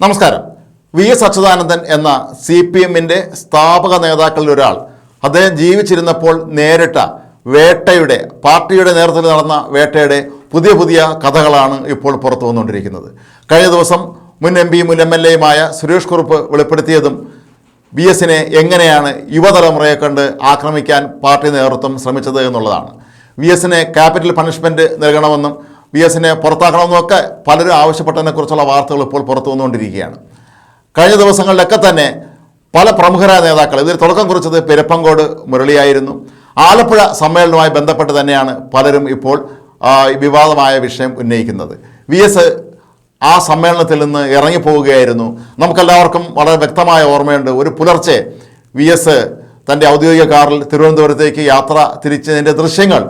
നമസ്കാരം. V S Achuthanandan എന്ന C P എമ്മിന്റെ സ്ഥാപക നേതാക്കളിൽ ഒരാൾ. അദ്ദേഹം ജീവിച്ചിരുന്നപ്പോൾ നേരിട്ട വേട്ടയുടെ പാർട്ടിയുടെ നേതൃത്വത്തിൽ നടന്ന വേട്ടയുടെ പുതിയ പുതിയ കഥകളാണ് ഇപ്പോൾ പുറത്തു വന്നുകൊണ്ടിരിക്കുന്നത്. കഴിഞ്ഞ ദിവസം മുൻ എം പി മുൻ എം എൽ എയുമായ സുരേഷ് കുറുപ്പ് വെളിപ്പെടുത്തിയതും ബി എസിനെ എങ്ങനെയാണ് യുവതലമുറയെ കണ്ട് ആക്രമിക്കാൻ പാർട്ടി നേതൃത്വം ശ്രമിച്ചത് എന്നുള്ളതാണ്. വി എസിനെ ക്യാപിറ്റൽ പണിഷ്മെന്റ് നൽകണമെന്നും വി എസിനെ പുറത്താക്കണമെന്നൊക്കെ പലരും ആവശ്യപ്പെട്ടതിനെക്കുറിച്ചുള്ള വാർത്തകൾ ഇപ്പോൾ പുറത്തു വന്നുകൊണ്ടിരിക്കുകയാണ്. കഴിഞ്ഞ ദിവസങ്ങളിലൊക്കെ തന്നെ പല പ്രമുഖരായ നേതാക്കൾ ഇതിൽ തുടക്കം കുറിച്ചത് പെരപ്പങ്കോട് മുരളിയായിരുന്നു. ആലപ്പുഴ സമ്മേളനവുമായി ബന്ധപ്പെട്ട് തന്നെയാണ് പലരും ഇപ്പോൾ വിവാദമായ വിഷയം ഉന്നയിക്കുന്നത്. വി എസ് ആ സമ്മേളനത്തിൽ നിന്ന് ഇറങ്ങിപ്പോവുകയായിരുന്നു. നമുക്കെല്ലാവർക്കും വളരെ വ്യക്തമായ ഓർമ്മയുണ്ട് ഒരു പുലർച്ചെ വി എസ് തന്റെ ഔദ്യോഗിക കാറിൽ തിരുവനന്തപുരത്തേക്ക് യാത്ര തിരിച്ചതിന്റെ ദൃശ്യങ്ങൾ.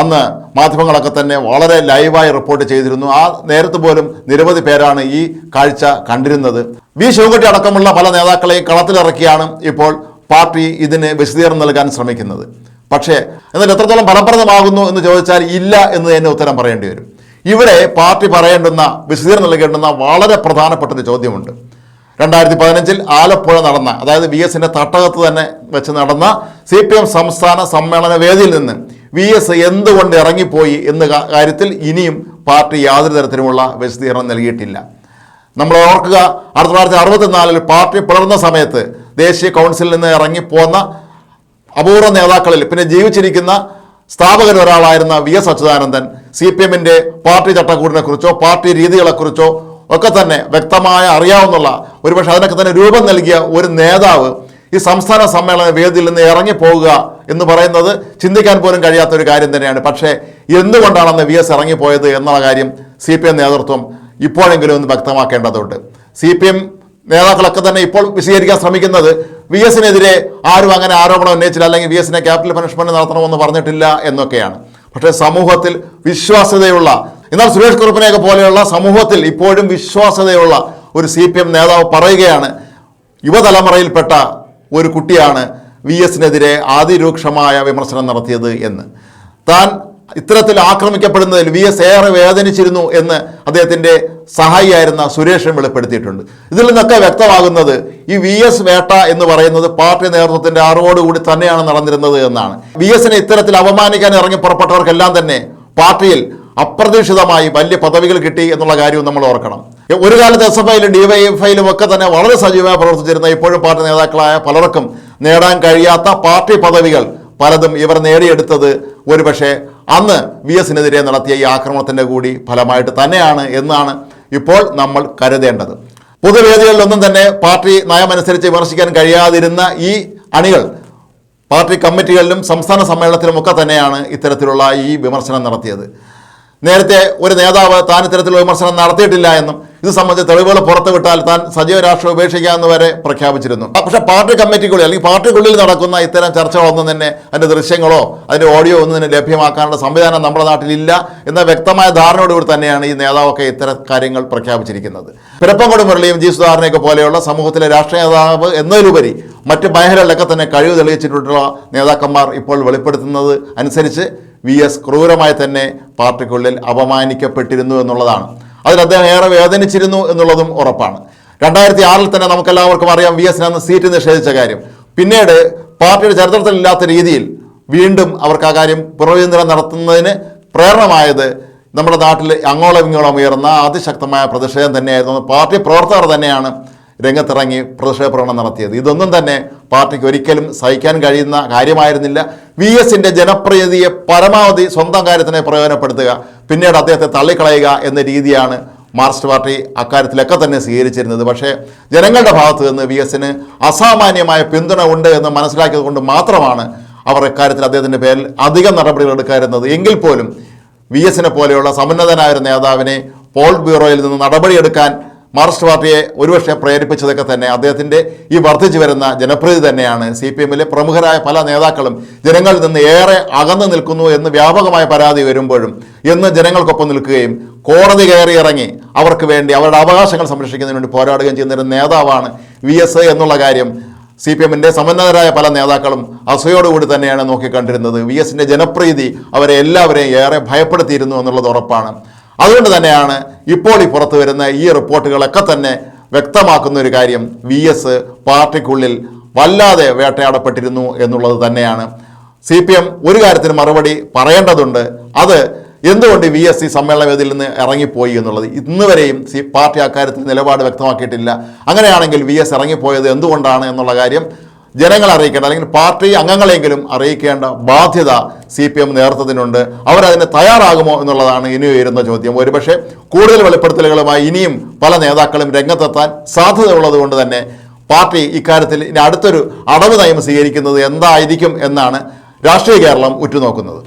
അന്ന് മാധ്യമങ്ങളൊക്കെ തന്നെ വളരെ ലൈവായി റിപ്പോർട്ട് ചെയ്തിരുന്നു. ആ നേരത്ത് പോലും നിരവധി പേരാണ് ഈ കാഴ്ച കണ്ടിരുന്നത്. വി ശിവകുട്ടി അടക്കമുള്ള പല നേതാക്കളെയും കളത്തിലിറക്കിയാണ് ഇപ്പോൾ പാർട്ടി ഇതിന് വിശദീകരണം നൽകാൻ ശ്രമിക്കുന്നത്. പക്ഷേ എന്നാൽ എത്രത്തോളം ഫലപ്രദമാകുന്നു എന്ന് ചോദിച്ചാൽ ഇല്ല എന്ന് തന്നെ ഉത്തരം പറയേണ്ടി വരും. ഇവിടെ പാർട്ടി പറയേണ്ടുന്ന വിശദീകരണം നൽകേണ്ടുന്ന വളരെ പ്രധാനപ്പെട്ട ഒരു ചോദ്യമുണ്ട്. രണ്ടായിരത്തി പതിനഞ്ചിൽ ആലപ്പുഴ നടന്ന അതായത് വി എസിന്റെ തട്ടകത്ത് തന്നെ വെച്ച് നടന്ന സി പി എം സംസ്ഥാന സമ്മേളന വേദിയിൽ നിന്ന് വി എസ് എന്തുകൊണ്ട് ഇറങ്ങിപ്പോയി എന്ന കാര്യത്തിൽ ഇനിയും പാർട്ടി യാതൊരു തരത്തിലുമുള്ള വിശദീകരണം നൽകിയിട്ടില്ല. നമ്മൾ ഓർക്കുക ആയിരത്തി തൊള്ളായിരത്തി അറുപത്തിനാലിൽ പാർട്ടി പിളർന്ന സമയത്ത് ദേശീയ കൗൺസിലിൽ നിന്ന് ഇറങ്ങിപ്പോന്ന അപൂർവ നേതാക്കളിൽ പിന്നെ ജീവിച്ചിരിക്കുന്ന സ്ഥാപകൻ ഒരാളായിരുന്ന V S Achuthanandan C P എമ്മിന്റെ പാർട്ടി ചട്ടക്കൂടിനെക്കുറിച്ചോ പാർട്ടി രീതികളെക്കുറിച്ചോ ഒക്കെ തന്നെ വ്യക്തമായ അറിയാവുന്നുള്ള ഒരുപക്ഷെ അതിനൊക്കെ തന്നെ രൂപം നൽകിയ ഒരു നേതാവ് ഈ സംസ്ഥാന സമ്മേളന വേദിയിൽ നിന്ന് ഇറങ്ങിപ്പോകുക എന്ന് പറയുന്നത് ചിന്തിക്കാൻ പോലും കഴിയാത്ത ഒരു കാര്യം തന്നെയാണ്. പക്ഷേ എന്തുകൊണ്ടാണെന്ന് വി എസ് ഇറങ്ങിപ്പോയത് എന്നുള്ള കാര്യം സി പി എം നേതൃത്വം ഇപ്പോഴെങ്കിലും ഒന്ന് വ്യക്തമാക്കേണ്ടതുണ്ട്. സി പി എം നേതാക്കളൊക്കെ തന്നെ ഇപ്പോൾ വിശദീകരിക്കാൻ ശ്രമിക്കുന്നത് വി എസിനെതിരെ ആരും അങ്ങനെ ആരോപണം ഉന്നയിച്ചില്ല അല്ലെങ്കിൽ വി എസിനെ ക്യാപിറ്റൽ പനിഷ്മെന്റ് നടത്തണമെന്ന് പറഞ്ഞിട്ടില്ല എന്നൊക്കെയാണ്. പക്ഷേ സമൂഹത്തിൽ വിശ്വാസ്യതയുള്ള എന്നാൽ സുരേഷ് കുറുപ്പിനെയൊക്കെ പോലെയുള്ള സമൂഹത്തിൽ ഇപ്പോഴും വിശ്വാസ്യതയുള്ള ഒരു സി പി എം നേതാവ് പറയുകയാണ് യുവതലമുറയിൽപ്പെട്ട ഒരു കുട്ടിയാണ് വി എസിനെതിരെ അതിരൂക്ഷമായ വിമർശനം നടത്തിയത് എന്ന്. താൻ ഇത്തരത്തിൽ ആക്രമിക്കപ്പെടുന്നതിൽ വി എസ് ഏറെ വേദനിച്ചിരുന്നു എന്ന് അദ്ദേഹത്തിന്റെ സഹായിയായിരുന്ന സുരേഷൻ വെളിപ്പെടുത്തിയിട്ടുണ്ട്. ഇതിൽ നിന്നൊക്കെ വ്യക്തമാകുന്നത് ഈ വി എസ് വേട്ട എന്ന് പറയുന്നത് പാർട്ടി നേതൃത്വത്തിന്റെ അറിവോടുകൂടി തന്നെയാണ് നടന്നിരുന്നത് എന്നാണ്. വി എസിനെ ഇത്തരത്തിൽ അപമാനിക്കാൻ ഇറങ്ങി പുറപ്പെട്ടവർക്കെല്ലാം തന്നെ പാർട്ടിയിൽ അപ്രതീക്ഷിതമായി വലിയ പദവികൾ കിട്ടി എന്നുള്ള കാര്യവും നമ്മൾ ഓർക്കണം. ഒരു കാലത്ത് എസ് എഫ് ഐയിലും ഡിവൈഎഫ്ഐയിലും ഒക്കെ തന്നെ വളരെ സജീവമായി പ്രവർത്തിച്ചിരുന്ന ഇപ്പോഴും പാർട്ടി നേതാക്കളായ പലർക്കും നേടാൻ കഴിയാത്ത പാർട്ടി പദവികൾ പലതും ഇവർ നേടിയെടുത്തത് ഒരുപക്ഷെ അന്ന് വി എസിനെതിരെ നടത്തിയ ഈ ആക്രമണത്തിന്റെ കൂടി ഫലമായിട്ട് തന്നെയാണ് എന്നാണ് ഇപ്പോൾ നമ്മൾ കരുതേണ്ടത്. പൊതുവേദികളിലൊന്നും തന്നെ പാർട്ടി നയമനുസരിച്ച് വിമർശിക്കാൻ കഴിയാതിരുന്ന ഈ അണികൾ പാർട്ടി കമ്മിറ്റികളിലും സംസ്ഥാന സമ്മേളനത്തിലുമൊക്കെ തന്നെയാണ് ഇത്തരത്തിലുള്ള ഈ വിമർശനം നടത്തിയത്. നേരത്തെ ഒരു നേതാവ് താൻ ഇത്തരത്തിലുള്ള വിമർശനം നടത്തിയിട്ടില്ല എന്നും ഇത് സംബന്ധിച്ച് തെളിവുകൾ പുറത്തുവിട്ടാൽ താൻ സജീവ രാഷ്ട്രീയം ഉപേക്ഷിക്കാമെന്ന് വരെ പ്രഖ്യാപിച്ചിരുന്നു. പക്ഷെ പാർട്ടി കമ്മിറ്റിക്കുള്ളിൽ അല്ലെങ്കിൽ പാർട്ടിക്കുള്ളിൽ നടക്കുന്ന ഇത്തരം ചർച്ചകളൊന്നും തന്നെ അതിന്റെ ദൃശ്യങ്ങളോ അതിന്റെ ഓഡിയോ ഒന്നും തന്നെ ലഭ്യമാക്കാനുള്ള സംവിധാനം നമ്മുടെ നാട്ടിലില്ല എന്ന വ്യക്തമായ ധാരണയോടുകൂടി തന്നെയാണ് ഈ നേതാവൊക്കെ ഇത്തരം കാര്യങ്ങൾ പ്രഖ്യാപിച്ചിരിക്കുന്നത്. പിരപ്പങ്കോട് മുരളിയും ജി സുധാകരനെയൊക്കെ പോലെയുള്ള സമൂഹത്തിലെ രാഷ്ട്രീയ നേതാവ് എന്നതിലുപരി മറ്റ് മേഖലകളിലൊക്കെ തന്നെ കഴിവ് തെളിയിച്ചിട്ടുള്ള നേതാക്കന്മാർ ഇപ്പോൾ വെളിപ്പെടുത്തുന്നത് അനുസരിച്ച് വി എസ് ക്രൂരമായി തന്നെ പാർട്ടിക്കുള്ളിൽ അപമാനിക്കപ്പെട്ടിരുന്നു എന്നുള്ളതാണ്. അതിൽ അദ്ദേഹം ഏറെ വേദനിച്ചിരുന്നു എന്നുള്ളതും ഉറപ്പാണ്. രണ്ടായിരത്തി ആറിൽ തന്നെ നമുക്കെല്ലാവർക്കും അറിയാം വി എസിന് അന്ന് സീറ്റ് നിഷേധിച്ച കാര്യം. പിന്നീട് പാർട്ടിയുടെ ചരിത്രത്തിലില്ലാത്ത രീതിയിൽ വീണ്ടും അവർക്ക് ആ കാര്യം പുനർവിചിന്തനം നടത്തുന്നതിന് പ്രേരണമായത് നമ്മുടെ നാട്ടിൽ അങ്ങോളം ഇങ്ങോളം ഉയർന്ന അതിശക്തമായ പ്രതിഷേധം തന്നെയായിരുന്നു. പാർട്ടി പ്രവർത്തകർ തന്നെയാണ് രംഗത്തിറങ്ങി പ്രതിഷേധ പ്രകടനം നടത്തിയത്. ഇതൊന്നും തന്നെ പാർട്ടിക്ക് ഒരിക്കലും സഹിക്കാൻ കഴിയുന്ന കാര്യമായിരുന്നില്ല. വി എസിന്റെ ജനപ്രീതിയെ പരമാവധി സ്വന്തം കാര്യത്തിനെ പ്രയോജനപ്പെടുത്തുക പിന്നീട് അദ്ദേഹത്തെ തള്ളിക്കളയുക എന്ന രീതിയാണ് മാർക്സിസ്റ്റ് പാർട്ടി അക്കാര്യത്തിലൊക്കെ തന്നെ സ്വീകരിച്ചിരുന്നത്. പക്ഷേ ജനങ്ങളുടെ ഭാഗത്ത് നിന്ന് വി എസിന് അസാമാന്യമായ പിന്തുണ ഉണ്ട് എന്ന് മനസ്സിലാക്കിയത് കൊണ്ട് മാത്രമാണ് അവർ ഇക്കാര്യത്തിൽ അദ്ദേഹത്തിന്റെ പേരിൽ അധികം നടപടികൾ എടുക്കാതിരുന്നത്. എങ്കിൽ പോലും വി എസിനെ പോലെയുള്ള സമുന്നതനായ ഒരു നേതാവിനെ പോൾ ബ്യൂറോയിൽ നിന്ന് നടപടിയെടുക്കാൻ മാർക്സിസ്റ്റ് പാർട്ടിയെ ഒരുപക്ഷെ പ്രേരിപ്പിച്ചതൊക്കെ തന്നെ അദ്ദേഹത്തിന്റെ ഈ വർദ്ധിച്ചു വരുന്ന ജനപ്രീതി തന്നെയാണ്. സി പി എമ്മിലെ പ്രമുഖരായ പല നേതാക്കളും ജനങ്ങളിൽ നിന്ന് ഏറെ അകന്നു നിൽക്കുന്നു എന്ന് വ്യാപകമായ പരാതി വരുമ്പോഴും എന്ന് ജനങ്ങൾക്കൊപ്പം നിൽക്കുകയും കോടതി കയറി ഇറങ്ങി അവർക്ക് വേണ്ടി അവരുടെ അവകാശങ്ങൾ സംരക്ഷിക്കുന്നതിന് വേണ്ടി പോരാടുകയും ചെയ്യുന്ന ഒരു നേതാവാണ് വി എസ് എന്നുള്ള കാര്യം സി പി എമ്മിന്റെ സമന്നതരായ പല നേതാക്കളും അസൂയോടുകൂടി തന്നെയാണ് നോക്കിക്കണ്ടിരുന്നത്. വി എസിന്റെ ജനപ്രീതി അവരെ എല്ലാവരെയും ഏറെ ഭയപ്പെടുത്തിയിരുന്നു എന്നുള്ളത് ഉറപ്പാണ്. അതുകൊണ്ട് തന്നെയാണ് ഇപ്പോൾ ഈ പുറത്തു വരുന്ന ഈ റിപ്പോർട്ടുകളൊക്കെ തന്നെ വ്യക്തമാക്കുന്ന ഒരു കാര്യം. വി എസ് പാർട്ടിക്കുള്ളിൽ വല്ലാതെ വേട്ടയാടപ്പെട്ടിരുന്നു എന്നുള്ളത് തന്നെയാണ്. സി പി എം ഒരു കാര്യത്തിന് മറുപടി പറയേണ്ടതുണ്ട്. അത് എന്തുകൊണ്ട് വി എസ് സി സമ്മേളന വേദിയിൽ നിന്ന് ഇറങ്ങിപ്പോയി എന്നുള്ളത്. ഇന്ന് വരെയും സി പാർട്ടി അക്കാര്യത്തിൽ നിലപാട് വ്യക്തമാക്കിയിട്ടില്ല. അങ്ങനെയാണെങ്കിൽ വി എസ് ഇറങ്ങിപ്പോയത് എന്തുകൊണ്ടാണ് എന്നുള്ള കാര്യം ജനങ്ങളെ അറിയിക്കേണ്ട അല്ലെങ്കിൽ പാർട്ടി അംഗങ്ങളെങ്കിലും അറിയിക്കേണ്ട ബാധ്യത സി പി എം നേതൃത്വത്തിനുണ്ട്. അവരതിന് തയ്യാറാകുമോ എന്നുള്ളതാണ് ഇനി ഉയരുന്ന ചോദ്യം. ഒരുപക്ഷെ കൂടുതൽ വെളിപ്പെടുത്തലുകളുമായി ഇനിയും പല നേതാക്കളും രംഗത്തെത്താൻ സാധ്യതയുള്ളത് കൊണ്ട് തന്നെ പാർട്ടി ഇക്കാര്യത്തിൽ ഇനി അടുത്തൊരു അടവ് നയം സ്വീകരിക്കുന്നത് എന്തായിരിക്കും എന്നാണ് രാഷ്ട്രീയ കേരളം ഉറ്റുനോക്കുന്നത്.